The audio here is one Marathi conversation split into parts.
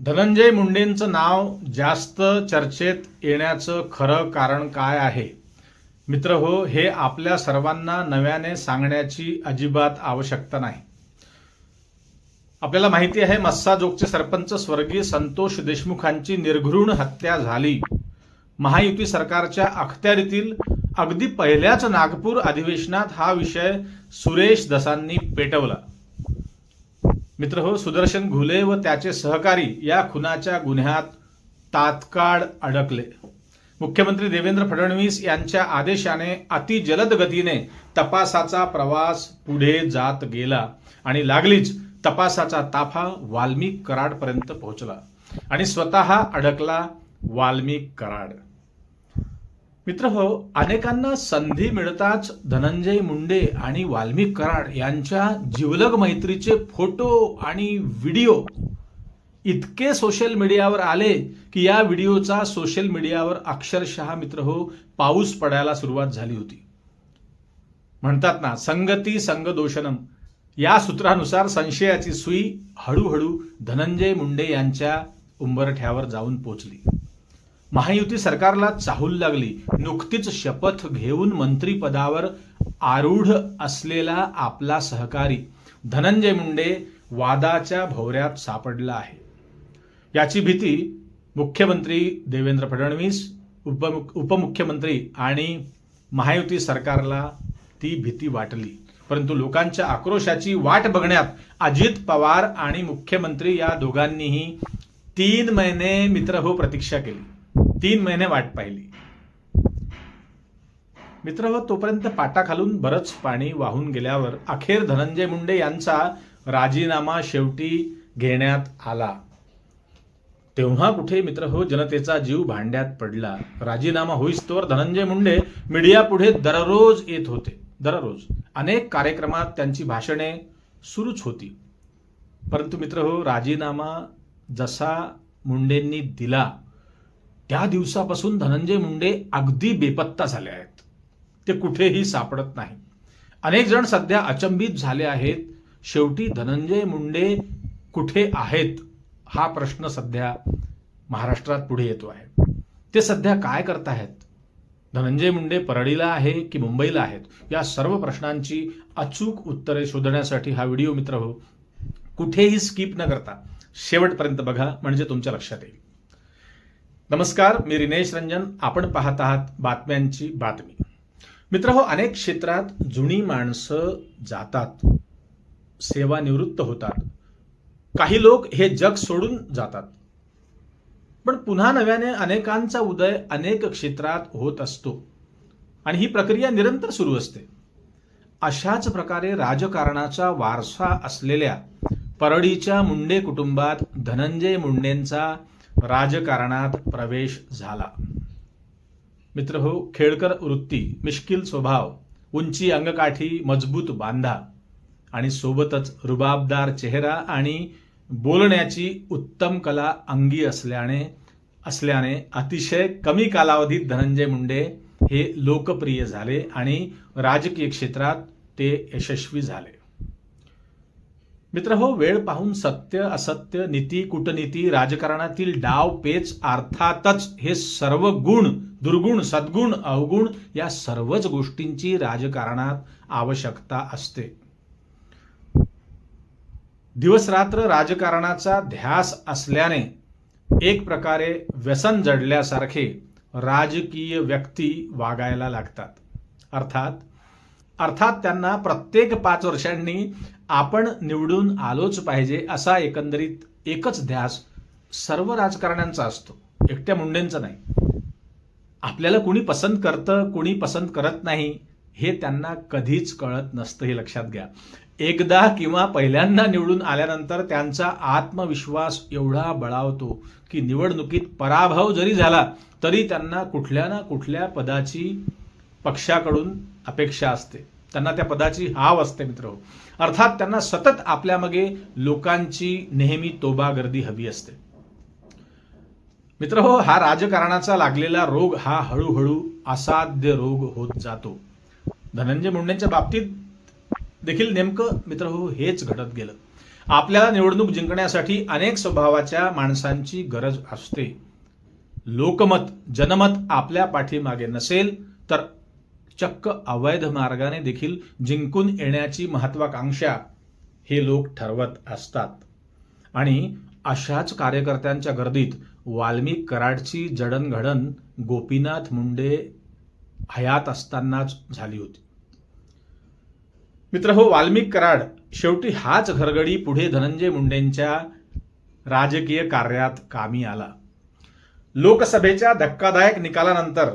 धनंजय मुंडेंचं नाव जास्त चर्चेत येण्याचं खरं कारण काय आहे? मित्र हो हे आपल्या सर्वांना नव्याने सांगण्याची अजिबात आवश्यकता नाही. आपल्याला माहिती आहे मस्साजोगचे सरपंच स्वर्गीय संतोष देशमुखांची निर्घृण हत्या झाली. महायुती सरकारच्या अखत्यारीतील अगदी पहिल्याच नागपूर अधिवेशनात हा विषय सुरेश दसांनी पेटवला. मित्र हो सुदर्शन घुले व त्याचे सहकारी या खुनाच्या गुन्ह्यात तात्काळ अडकले. मुख्यमंत्री देवेंद्र फडणवीस यांच्या आदेशाने अतिजलद गतीने तपासाचा प्रवास पुढे जात गेला आणि लागलीच तपासाचा ताफा वाल्मिक कराडपर्यंत पोहोचला आणि स्वतः अडकला वाल्मिक कराड. मित्र हो अनेकांना संधी मिळताच धनंजय मुंडे आणि वाल्मिक कराड यांच्या जिवलग मैत्रीचे फोटो आणि व्हिडिओ इतके सोशल मीडियावर आले की या व्हिडिओचा सोशल मीडियावर अक्षरशः मित्र हो पाऊस पडायला सुरुवात झाली होती. म्हणतात ना संगती संगदोषणम. या सूत्रानुसार संशयाची सुई हळूहळू धनंजय मुंडे यांच्या उंबरठ्यावर जाऊन पोचली. महायुती सरकारला चाहूल लागली. नुकतीच शपथ घेऊन मंत्रीपदावर आरूढ असलेला आपला सहकारी धनंजय मुंडे वादाच्या भोवऱ्यात सापडला आहे. याची भीती मुख्यमंत्री देवेंद्र फडणवीस उपमुख उपमुख्यमंत्री आणि महायुती सरकारला ती भीती वाटली. परंतु लोकांच्या आक्रोशाची वाट बघण्यात अजित पवार आणि मुख्यमंत्री या दोघांनीही तीन महिने मित्रभो प्रतीक्षा केली. तीन महिने वाट पाहिली. मित्र हो तोपर्यंत पाटाखालून बरंच पाणी वाहून गेल्यावर अखेर धनंजय मुंडे यांचा राजीनामा शेवटी घेण्यात आला. तेव्हा कुठे मित्र हो जनतेचा जीव भांड्यात पडला. राजीनामा होईस्तोवर धनंजय मुंडे मीडिया पुढे दररोज येत होते. दररोज. अनेक कार्यक्रमात त्यांची भाषणे सुरूच होती. परंतु मित्र हो राजीनामा जसा मुंडेंनी दिला त्या दिवसापासून धनंजय मुंडे अगदी बेपत्ता झाले आहेत. ते कुठेही सापडत नाही. अनेक जण सध्या अचंबित झाले आहेत. शेवटी धनंजय मुंडे कुठे आहेत हा प्रश्न सध्या महाराष्ट्रात पुढे येतो आहे. ते सध्या काय करतायत धनंजय मुंडे परळीला आहे की मुंबईला आहेत? या सर्व प्रश्नांची अचूक उत्तरे शोधण्यासाठी हा व्हिडिओ मित्र हो. कुठेही स्किप न करता शेवटपर्यंत बघा म्हणजे तुमच्या लक्षात येईल. नमस्कार मी रिनेश रंजन. आपण पाहत आहात बातम्यांची बातमी. मित्र हो अनेक क्षेत्रात जुनी माणसं जातात. सेवानिवृत्त होतात. काही लोक हे जग सोडून जातात. पण पुन्हा नव्याने अनेकांचा उदय अनेक क्षेत्रात होत असतो. आणि ही प्रक्रिया निरंतर सुरू असते. अशाच प्रकारे राजकारणाचा वारसा असलेल्या परळीच्या मुंडे कुटुंबात धनंजय मुंडेंचा राजकारणात प्रवेश झाला. मित्र हो खेळकर वृत्ती मिश्किल स्वभाव उंची अंगकाठी मजबूत बांधा आणि सोबतच रुबाबदार चेहरा आणि बोलण्याची उत्तम कला अंगी असल्याने असल्याने अतिशय कमी कालावधीत धनंजय मुंडे हे लोकप्रिय झाले आणि राजकीय क्षेत्रात ते यशस्वी झाले. मित्र हो वेळ पाहून सत्य असत्य नीती कूटनीती राजकारणातील डाव पेच अर्थातच हे सर्व गुण दुर्गुण सद्गुण अवगुण या सर्वच गोष्टींची राजकारणात आवश्यकता असते. दिवसरात्र राजकारणाचा ध्यास असल्याने एक प्रकारे व्यसन जडल्यासारखे राजकीय व्यक्ती वागायला लागतात. अर्थात अर्थात त्यांना प्रत्येक पाच वर्षांनी आपण निवडून आलोच पाहिजे असा एकंदरीत एकच ध्यास सर्व राजकारण्यांचा असतो. एकट्या मुंडेंचा नाही. आपल्याला कुणी पसंत करतं कुणी पसंत करत नाही हे त्यांना कधीच कळत नसतं हे लक्षात घ्या. एकदा किंवा पहिल्यांदा निवडून आल्यानंतर त्यांचा आत्मविश्वास एवढा बळावतो की निवडणुकीत पराभव जरी झाला तरी त्यांना कुठल्या ना कुठल्या पदाची पक्षाकडून अपेक्षा असते. त्यांना त्या पदाची हाव असते मित्र. अर्थात त्यांना सतत आपल्या मागे लोकांची नेहमी तोबा गर्दी हवी असते. मित्र हो हा राजकारणाचा लागलेला रोग हा हळूहळू असाध्य रोग होत जातो. धनंजय मुंडेंच्या बाबतीत देखील नेमकं मित्र हो हेच घडत गेलं. आपल्याला निवडणूक जिंकण्यासाठी अनेक स्वभावाच्या माणसांची गरज असते. लोकमत जनमत आपल्या पाठीमागे नसेल तर चक्क अवैध मार्गाने देखील जिंकून येण्याची महत्वाकांक्षा हे लोक ठरवत असतात. आणि अशाच कार्यकर्त्यांच्या गर्दीत वाल्मी कराडची जडणघडण गोपीनाथ मुंडे हयात असतानाच झाली होती. मित्र हो वाल्मिक कराड शेवटी हाच घरगडी पुढे धनंजय मुंडेंच्या राजकीय कार्यात कामी आला. लोकसभेच्या धक्कादायक निकालानंतर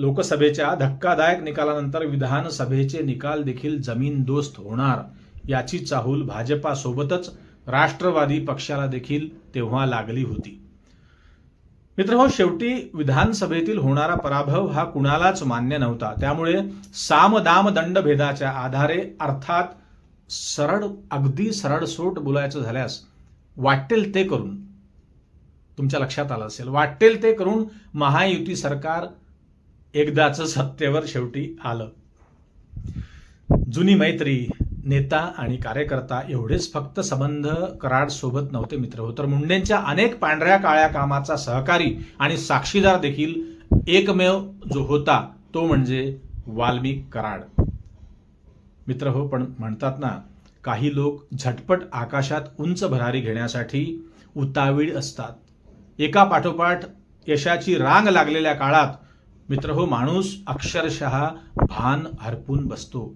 लोकसभेच्या धक्कादायक निकालानंतर विधानसभेचे निकाल देखील जमीनदोस्त होणार याची चाहूल भाजपासोबतच राष्ट्रवादी पक्षाला देखील तेव्हा लागली होती. मित्र हो शेवटी विधानसभेतील होणारा पराभव हा कुणालाच मान्य नव्हता. त्यामुळे सामदाम दंडभेदाच्या आधारे अर्थात सरळ अगदी सरळसोट बोलायचं झाल्यास वाटेल ते करून तुमच्या लक्षात आलं असेल वाटेल ते करून महायुती सरकार एकदाच सत्तेवर शेवटी आलं. जुनी मैत्री नेता आणि कार्यकर्ता एवढेच फक्त संबंध कराड सोबत नव्हते मित्र. हो तर मुंडेंच्या अनेक पांढऱ्या काळ्या कामाचा सहकारी आणि साक्षीदार देखील एकमेव जो होता तो म्हणजे वाल्मिक कराड. मित्र हो पण म्हणतात ना काही लोक झटपट आकाशात उंच भरारी घेण्यासाठी उतावीळ असतात. एका पाठोपाठ यशाची रांग लागलेल्या काळात मित्र हो माणूस अक्षरशः भान हरपून बसतो.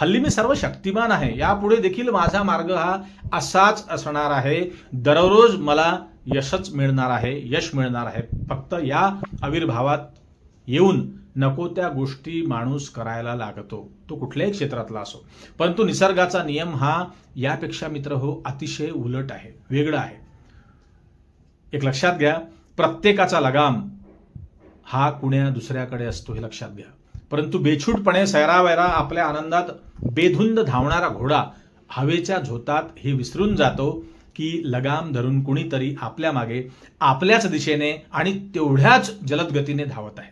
हल्ली मी सर्व शक्तिमान आहे. यापुढे देखील माझा मार्ग हा असाच असणार आहे. दररोज मला यशच मिळणार आहे यश मिळणार आहे. फक्त या आविर्भावात येऊन नको त्या गोष्टी माणूस करायला लागतो. तो कुठल्याही क्षेत्रातला असो. परंतु निसर्गाचा नियम हा यापेक्षा मित्र हो अतिशय उलट आहे वेगळा आहे. एक लक्षात घ्या प्रत्येकाचा लगाम हा कुण्या दुसऱ्याकडे असतो हे लक्षात घ्या. परंतु बेछूटपणे सैरावैरा आपल्या आनंदात बेधुंद धावणारा घोडा हवेच्या झोतात हे विसरून जातो की लगाम धरून कुणीतरी आपल्या मागे आपल्याच दिशेने आणि तेवढ्याच जलद गतीने धावत आहे.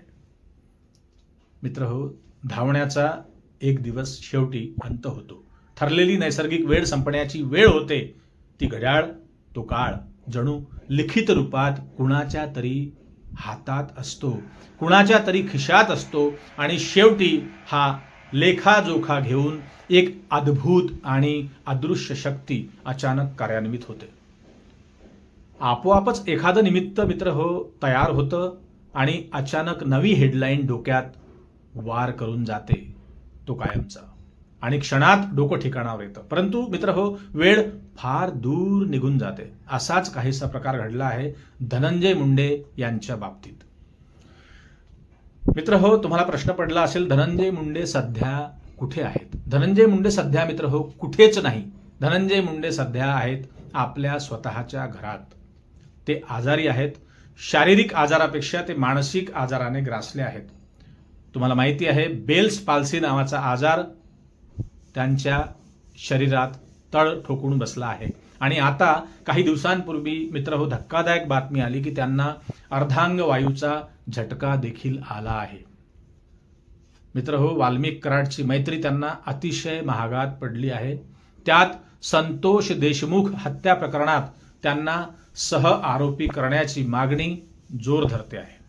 मित्र हो धावण्याचा एक दिवस शेवटी अंत होतो. ठरलेली नैसर्गिक वेळ संपण्याची वेळ होते. ती घड्याळ तो काळ. जणू लिखित रूपात कुणाच्या तरी हातात असतो. कुणाच्या तरी खिशात असतो आणि शेवटी हा लेखाजोखा घेऊन एक अद्भुत आणि अदृश्य शक्ती अचानक कार्यान्वित होते. आपोआपच एखादं निमित्त मित्र हो तयार होतं आणि अचानक नवी हेडलाईन डोक्यात वार करून जाते तो कायमचा. आणि क्षणात डोकं ठिकाणावर येतं. परंतु मित्र हो वेळ फार दूर निघून जाते. असाच काहीसा प्रकार घडला आहे धनंजय मुंडे यांच्या बाबतीत. मित्र हो तुम्हाला प्रश्न पडला असेल धनंजय मुंडे सध्या कुठे आहेत? धनंजय मुंडे सध्या मित्र हो कुठेच नाही. धनंजय मुंडे सध्या आहेत आपल्या स्वतःच्या घरात. ते आजारी आहेत. शारीरिक आजारापेक्षा ते मानसिक आजाराने ग्रासले आहेत. तुम्हाला माहिती आहे बेल्स पाल्सी नावाचा आजार त्यांच्या शरीरात तळ ठोकून बसला आहे. आणि आता काही दिवसांपूर्वी मित्र हो धक्कादायक बातमी आली की त्यांना अर्धांग वायूचा झटका देखील आला आहे. मित्र हो वाल्मिक कराडची मैत्री त्यांना अतिशय महागात पडली आहे. त्यात संतोष देशमुख हत्या प्रकरणात त्यांना सह आरोपी करण्याची मागणी जोर धरते आहे.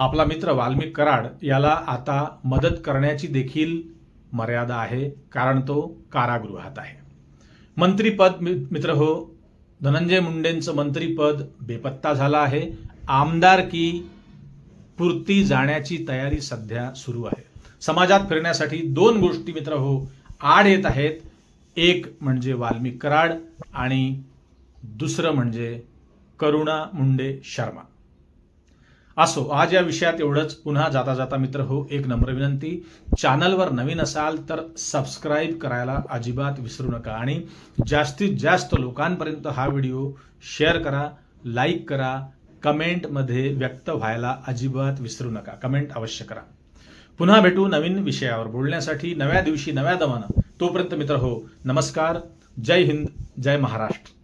आपला मित्र वाल्मिक कराड याला आता मदत करण्याची देखील मर्यादा आहे कारण तो कारागृहात आहे. मंत्रीपद मि- मित्र हो धनंजय मुंडेंचं मंत्रीपद बेपत्ता झालं आहे. आमदारकी पुरती जाण्याची तयारी सध्या सुरू आहे. समाजात फिरण्यासाठी दोन गोष्टी मित्र हो आड येत आहेत. एक म्हणजे वाल्मिक कराड आणि दुसरं म्हणजे करुणा मुंडे शर्मा. असो आज या विषयात एवढंच. पुन्हा जाता जाता मित्र हो एक नम्र विनंती. चॅनलवर नवीन असाल तर सबस्क्राईब करायला अजिबात विसरू नका आणि जास्तीत जास्त लोकांपर्यंत हा व्हिडिओ शेअर करा लाईक करा कमेंटमध्ये व्यक्त व्हायला अजिबात विसरू नका. कमेंट अवश्य करा. पुन्हा भेटू नवीन विषयावर. बोलण्यासाठी नव्या दिवशी नव्या दमानं. तोपर्यंत मित्र हो नमस्कार. जय हिंद जय महाराष्ट्र.